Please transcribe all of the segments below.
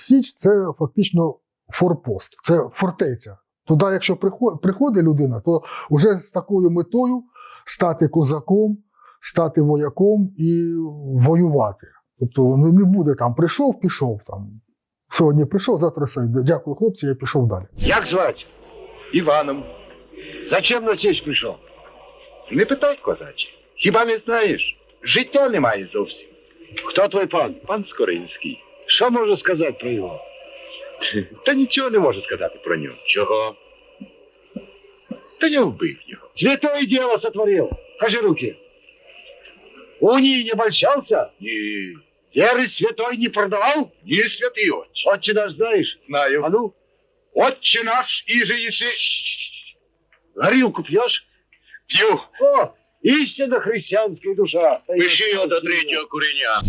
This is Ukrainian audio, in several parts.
Січ це фактично форпост, це фортеця. Туди, якщо приход- приходить людина, то вже з такою метою стати козаком, стати вояком і воювати. Тобто не не буде там прийшов, пішов там. Сьогодні прийшов, завтра все. Дякую, хлопці, я пішов далі. Як звать? Іваном. Зачем на січ прийшов? Не питай, козаче. Хіба не знаєш? Життя немає зовсім. Хто твій пан? Пан Скоринський. Що можу сказати про його? Та нічого не можу сказати про нього. Чого? Та не вбив його. Святое діло сотворив. Кажи руки. Унии не обольщался? Ні. Веры святой не продавал? Ні, святий отче. Отче наш знаешь? Знаю. А ну? Отче наш, иже еси... Горілку п'єш? П'ю. О, істинна християнська душа. Пиши його до третього куреня.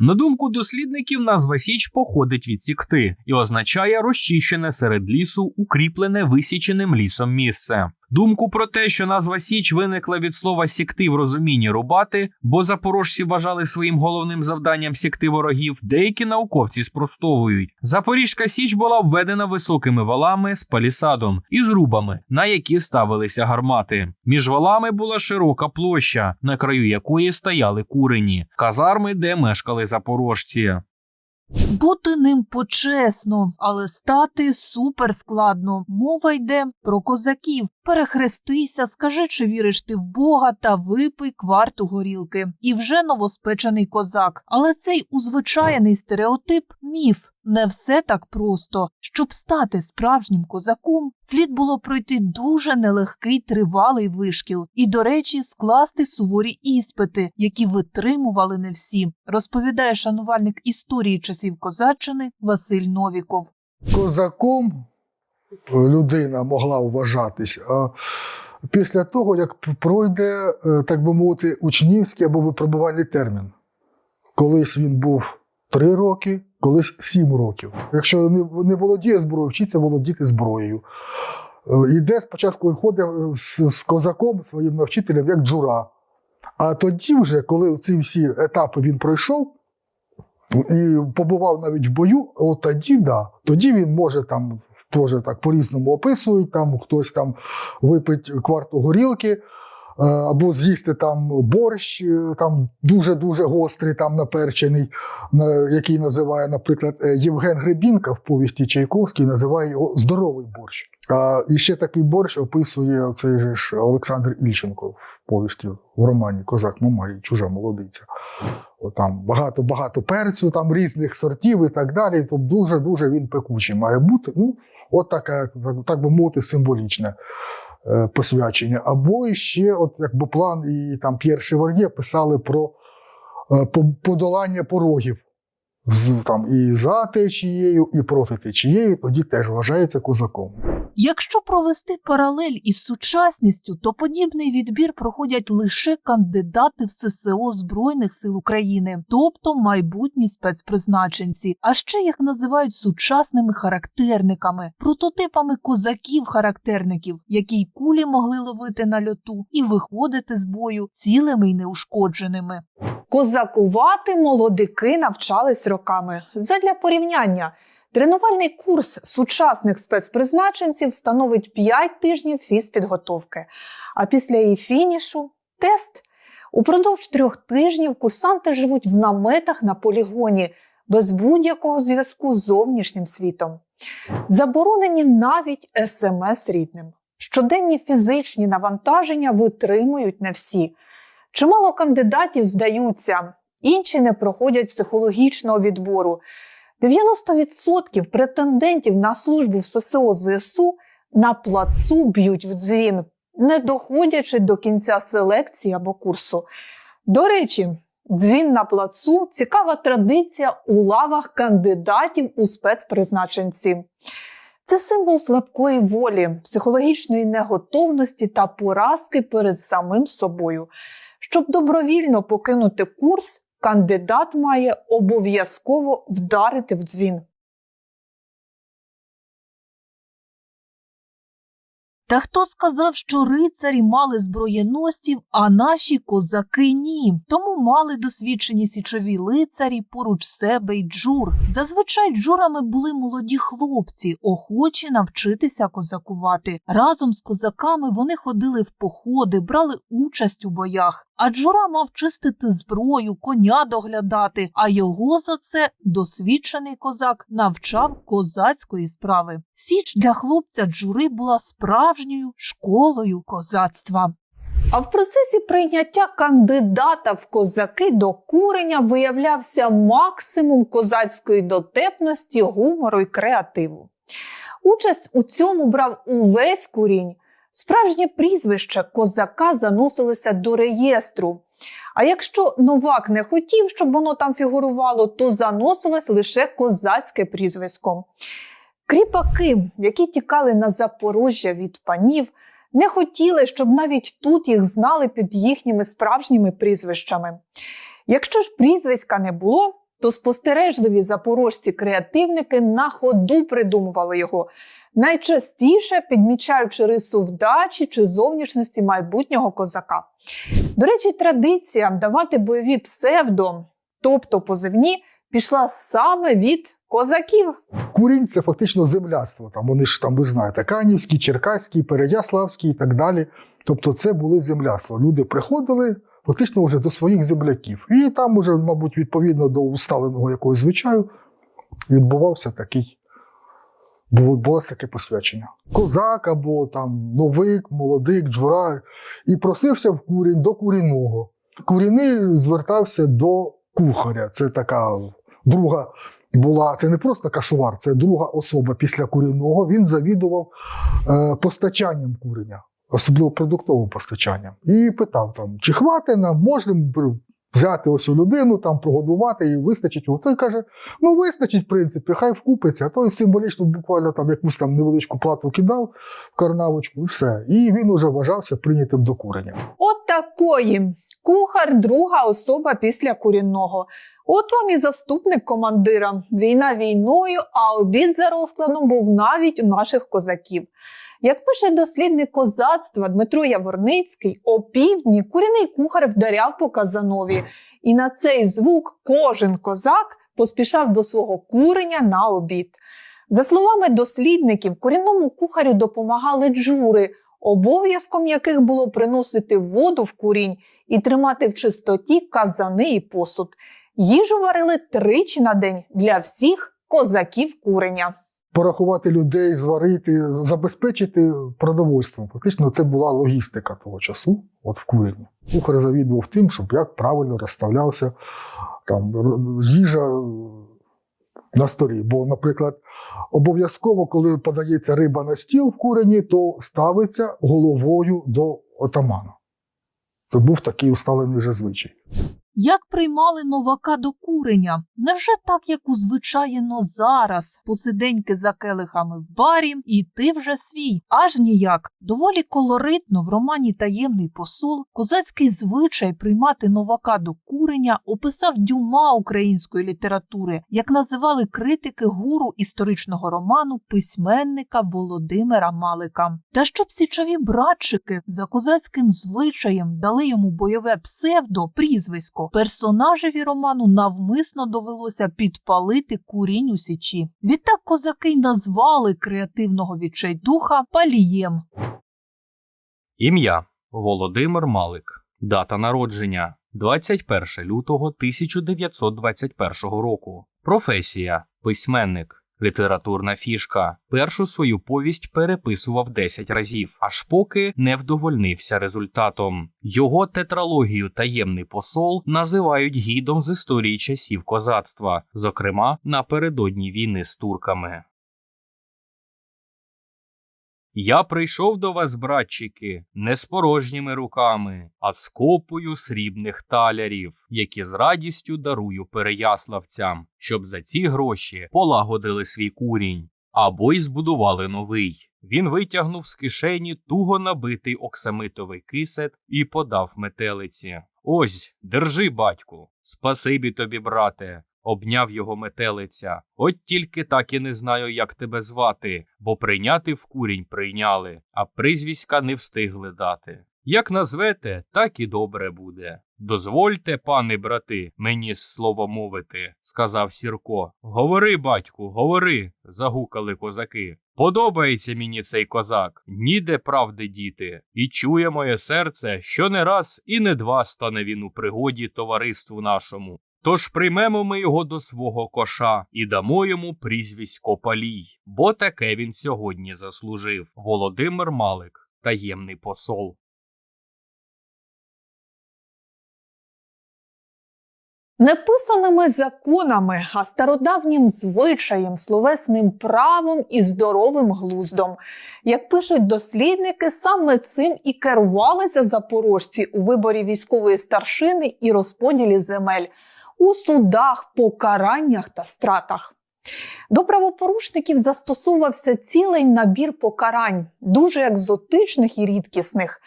На думку дослідників, назва Січ походить від сікти і означає розчищене серед лісу, укріплене висіченим лісом місце. Думку про те, що назва Січ виникла від слова сікти в розумінні рубати, бо запорожці вважали своїм головним завданням сікти ворогів, деякі науковці спростовують. Запорізька Січ була введена високими валами з палісадом і зрубами, на які ставилися гармати. Між валами була широка площа, на краю якої стояли курені, казарми, де мешкали запорожці. Бути ним почесно, але стати супер складно. Мова йде про козаків. Перехрестися, скажи, чи віриш ти в Бога, та випий кварту горілки. І вже новоспечений козак. Але цей узвичайний стереотип міф. Не все так просто. Щоб стати справжнім козаком, слід було пройти дуже нелегкий тривалий вишкіл і, до речі, скласти суворі іспити, які витримували не всі, розповідає шанувальник історії часів козаччини Василь Новіков. Козаком людина могла вважатись а після того, як пройде, е, так би мовити, учнівський або випробувальний термін. Колись він був три роки, колись сім років. Якщо не, володіє зброєю, вчиться володіти зброєю. Е, Іде спочатку ходить з, з козаком, своїм навчителем, як джура. А тоді, вже, коли ці всі етапи він пройшов, і побував навіть в бою, от тоді да. Тоді він може там теж так по-різному описують, там хтось там випить кварту горілки, е, або з'їсти там борщ, е, там дуже-дуже гострий, там наперчений, який називає, наприклад, е, Євген Гребінка в повісті Чайковський, називає його здоровий борщ. А і ще такий борщ описує цей же ж Олександр Ільченко в повісті в романі Козак Мама і чужа молодиця. Там багато-багато перцю, там різних сортів і так далі. Тобто дуже-дуже він пекучий має бути. Ну, от таке, так, би мовити, символічне е, посвячення. Або ще, от якби план і там П'єр Шевар'є писали про е, подолання порогів. Там, і за течією, і проти течією, тоді теж вважається козаком. Якщо провести паралель із сучасністю, то подібний відбір проходять лише кандидати в ССО Збройних сил України, тобто майбутні спецпризначенці, а ще їх називають сучасними характерниками, прототипами козаків-характерників, які й кулі могли ловити на льоту і виходити з бою цілими й неушкодженими. Козакувати молодики навчались роками. Задля порівняння, тренувальний курс сучасних спецпризначенців становить 5 тижнів фізпідготовки, а після її фінішу тест. Упродовж трьох тижнів курсанти живуть в наметах на полігоні без будь-якого зв'язку з зовнішнім світом. Заборонені навіть смс рідним. Щоденні фізичні навантаження витримують не всі. Чимало кандидатів здаються, інші не проходять психологічного відбору. 90% претендентів на службу в ССО ЗСУ на плацу б'ють в дзвін, не доходячи до кінця селекції або курсу. До речі, дзвін на плацу цікава традиція у лавах кандидатів у спецпризначенці. Це символ слабкої волі, психологічної неготовності та поразки перед самим собою. Щоб добровільно покинути курс, кандидат має обов'язково вдарити в дзвін. Та хто сказав, що рицарі мали зброєносців, а наші козаки ні. Тому мали досвідчені січові лицарі поруч себе й джур. Зазвичай джурами були молоді хлопці, охочі навчитися козакувати. Разом з козаками вони ходили в походи, брали участь у боях. А джура мав чистити зброю, коня доглядати, а його за це досвідчений козак навчав козацької справи. Січ для хлопця джури була справжньою школою козацтва. А в процесі прийняття кандидата в козаки до куреня виявлявся максимум козацької дотепності, гумору і креативу. Участь у цьому брав увесь курінь. Справжнє прізвище козака заносилося до реєстру. А якщо новак не хотів, щоб воно там фігурувало, то заносилось лише козацьке прізвисько. Кріпаки, які тікали на Запорожжя від панів, не хотіли, щоб навіть тут їх знали під їхніми справжніми прізвищами. Якщо ж прізвиська не було, то спостережливі запорожці-креативники на ходу придумували його, найчастіше підмічаючи рису вдачі чи зовнішності майбутнього козака. До речі, традиція давати бойові псевдо, тобто позивні, пішла саме від козаків. Курінь це фактично земляцтво. Там вони ж там, ви знаєте, Канівський, Черкаський, Переяславський і так далі. Тобто, це були земляцтво. Люди приходили фактично вже до своїх земляків. І там уже, мабуть, відповідно до усталеного якогось звичаю, відбувався такий. Було, було таке посвячення. Козак або там новик, молодик, джура, і просився в курінь до курінного. Куріний звертався до кухаря. Це така друга була. Це не просто кашувар, це друга особа після курінного. Він завідував е, постачанням куреня, особливо продуктовим постачанням. І питав там, чи хватить нам, можна взяти ось цю людину, там прогодувати і вистачить. Той каже: ну вистачить, в принципі, хай вкупиться. А той символічно буквально там якусь там невеличку плату кидав в карнавочку, і все. І він уже вважався прийнятим до курення. От такої. Кухар друга особа після курінного. От вам і заступник командира. Війна війною, а обід за розкладом був навіть у наших козаків. Як пише дослідник козацтва Дмитро Яворницький, о півдні куряний кухар вдаряв по казанові, і на цей звук кожен козак поспішав до свого куреня на обід. За словами дослідників, курінному кухарю допомагали джури, обов'язком яких було приносити воду в курінь і тримати в чистоті казани і посуд. Їжу варили тричі на день для всіх козаків куреня. Порахувати людей, зварити, забезпечити продовольством. Фактично, це була логістика того часу, от в курені. Кухар завідував тим, щоб як правильно розставлявся там їжа на столі. Бо, наприклад, обов'язково, коли подається риба на стіл в курені, то ставиться головою до отамана. Це був такий усталений вже звичай. Як приймали новака до куреня? Невже так, як узвичаєно зараз, посиденьки за келихами в барі, і ти вже свій? Аж ніяк. Доволі колоритно в романі Таємний посол козацький звичай приймати новака до куреня описав дюма української літератури, як називали критики гуру історичного роману письменника Володимира Малика. Та щоб січові братчики за козацьким звичаєм дали йому бойове псевдо, прізвисько, персонажеві роману навмисно довелося підпалити курінь у січі. Відтак козаки й назвали креативного відчайдуха палієм. Ім'я Володимир Малик. Дата народження 21 лютого 1921 року. Професія письменник. Літературна фішка. Першу свою повість переписував 10 разів, аж поки не вдовольнився результатом. Його тетралогію Таємний посол називають гідом з історії часів козацтва, зокрема напередодні війни з турками. Я прийшов до вас, братчики, не з порожніми руками, а з копою срібних талярів, які з радістю дарую переяславцям, щоб за ці гроші полагодили свій курінь або й збудували новий. Він витягнув з кишені туго набитий оксамитовий кисет і подав метелиці. Ось, держи, батьку. Спасибі тобі, брате. Обняв його метелиця. От тільки так і не знаю, як тебе звати, бо прийняти в курінь прийняли, а прізвиська не встигли дати. Як назвете, так і добре буде. Дозвольте, пане брати, мені слово мовити, сказав Сірко. Говори, батьку, говори, загукали козаки. Подобається мені цей козак, ніде правди діти, і чує моє серце, що не раз і не два стане він у пригоді товариству нашому. Тож приймемо ми його до свого коша і дамо йому прізвисько Палій, бо таке він сьогодні заслужив. Володимир Малик, таємний посол. Неписаними законами, а стародавнім звичаєм, словесним правом і здоровим глуздом. Як пишуть дослідники, саме цим і керувалися запорожці у виборі військової старшини і розподілі земель, у судах, покараннях та стратах. До правопорушників застосовувався цілий набір покарань, дуже екзотичних і рідкісних.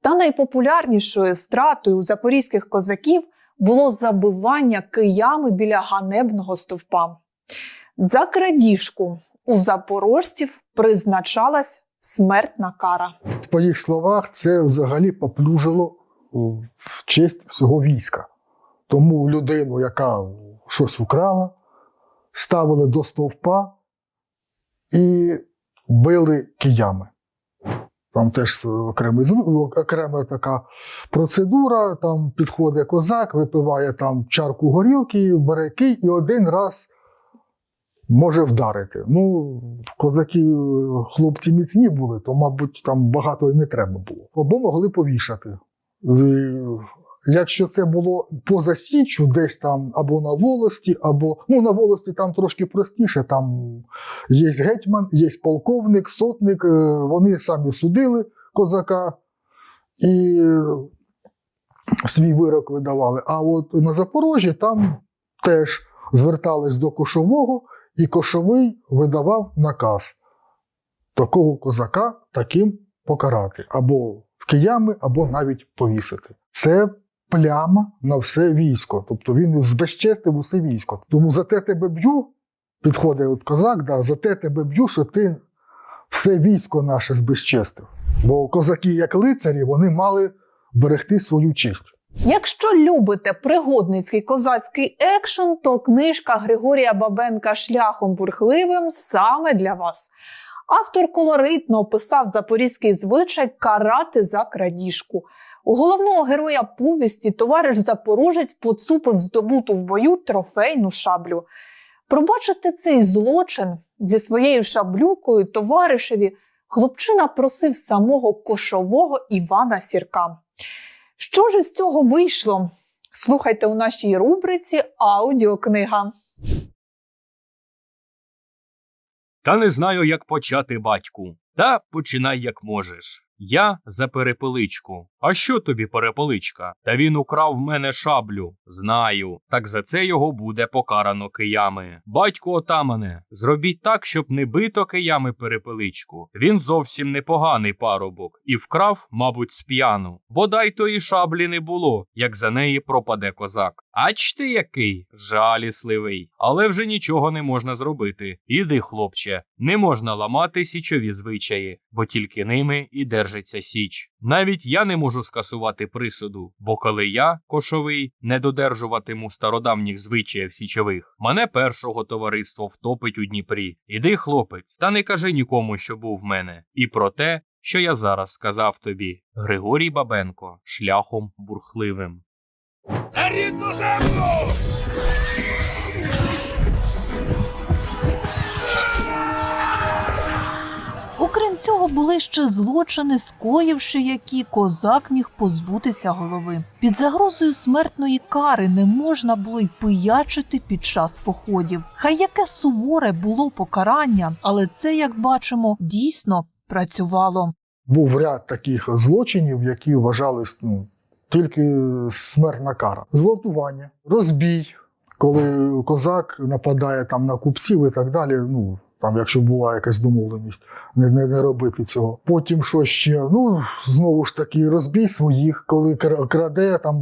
Та найпопулярнішою стратою у запорізьких козаків було забивання киями біля ганебного стовпа. За крадіжку у запорожців призначалась смертна кара. По їх словах, це взагалі поплюжило в честь всього війська. Тому людину, яка щось украла, ставили до стовпа і били киями. Там теж окремий, зв- окрема така процедура. Там підходить козак, випиває там чарку горілки, бере кий і один раз може вдарити. Ну, козаки, е, хлопці міцні були, то, мабуть, там багато і не треба було. Або могли повішати. Якщо це було поза січчю, десь там або на волості, або ну на волості там трошки простіше. Там є гетьман, є полковник, сотник. е, Вони самі судили козака і е, свій вирок видавали. А от на Запорожжі там теж звертались до кошового, і кошовий видавав наказ такого козака таким покарати, або в киями, або навіть повісити. Це пляма на все військо. Тобто він збезчестив усе військо. Тому за те тебе б'ю, підходить от козак, да, за те тебе б'ю, що ти все військо наше збезчестив. Бо козаки, як лицарі, вони мали берегти свою честь. Якщо любите пригодницький козацький екшен, то книжка Григорія Бабенка Шляхом бурхливим саме для вас. Автор колоритно описав запорізький звичай карати за крадіжку. У головного героя повісті товариш Запорожець поцупив здобуту в бою трофейну шаблю. Пробачити цей злочин зі своєю шаблюкою товаришеві хлопчина просив самого кошового Івана Сірка. Що ж із цього вийшло? Слухайте у нашій рубриці Аудіокнига. Та не знаю, як почати, батьку. Та починай як можеш. Я за перепеличку. А що тобі перепеличка? Та він украв в мене шаблю. Знаю. Так за це його буде покарано киями. Батько отамане, зробіть так, щоб не бито киями перепеличку. Він зовсім непоганий парубок і вкрав, мабуть, сп'яну. Бодай тої шаблі не було, як за неї пропаде козак. Ач ти який жалісливий, але вже нічого не можна зробити. Іди, хлопче, не можна ламати січові звичаї, бо тільки ними і держиться січ. Навіть я не можу скасувати присуду, бо коли я, кошовий, не додержуватиму стародавніх звичаїв січових, мене першого товариство втопить у Дніпрі. Іди, хлопець, та не кажи нікому, що був в мене, і про те, що я зараз сказав тобі. Григорій Бабенко шляхом бурхливим. За рідну землю! Цього, були ще злочини, скоївши які козак міг позбутися голови. Під загрозою смертної кари не можна було й пиячити під час походів. Хай яке суворе було покарання, але це, як бачимо, дійсно працювало. Був ряд таких злочинів, які вважались ну, тільки смертна кара. Зґвалтування, розбій, коли козак нападає там на купців і так далі. Ну, там, якщо була якась домовленість, не, не, не робити цього. Потім що ще? Ну, знову ж таки, розбій своїх, коли краде там.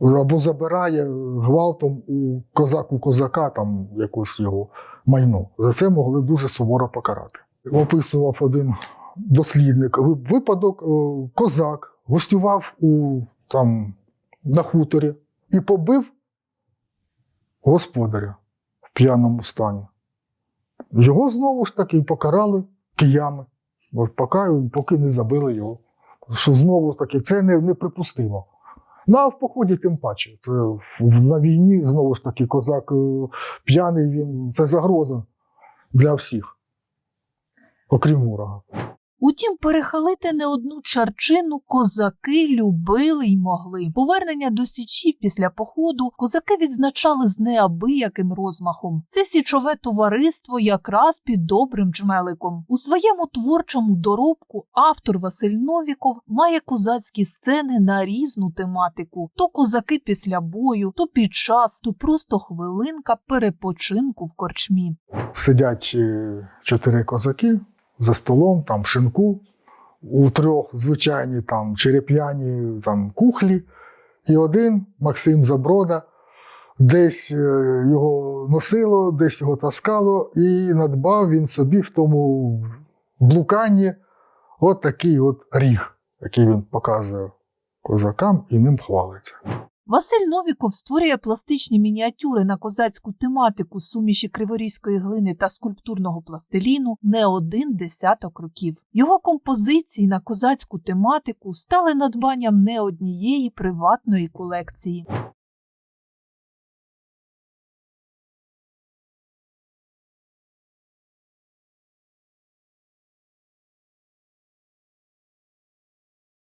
або забирає гвалтом у козак у козака там якось його майно. За це могли дуже суворо покарати. Описував один дослідник випадок, е, козак гостював у, там, на хуторі і побив господаря в п'яному стані. Його знову ж таки покарали киями, поки, поки не забили його. Що знову ж таки це не, неприпустимо. Ну, а в поході тим паче. Це на війні знову ж таки козак е, п'яний, він це загроза для всіх, окрім ворога. Утім, перехилити не одну чарчину козаки любили й могли. Повернення до січі після походу козаки відзначали з неабияким розмахом. Це січове товариство якраз під добрим джмеликом. У своєму творчому доробку автор Василь Новіков має козацькі сцени на різну тематику: то козаки після бою, то під час, то просто хвилинка перепочинку в корчмі. Сидять е, чотири козаки за столом, там в шинку, у трьох звичайні там череп'яні там, кухлі, і один Максим Заброда. Десь е, його носило, десь його таскало, і надбав він собі в тому блуканні от такий от ріг, який він показує козакам і ним хвалиться. Василь Новіков створює пластичні мініатюри на козацьку тематику суміші криворізької глини та скульптурного пластиліну не один десяток років. Його композиції на козацьку тематику стали надбанням не однієї приватної колекції.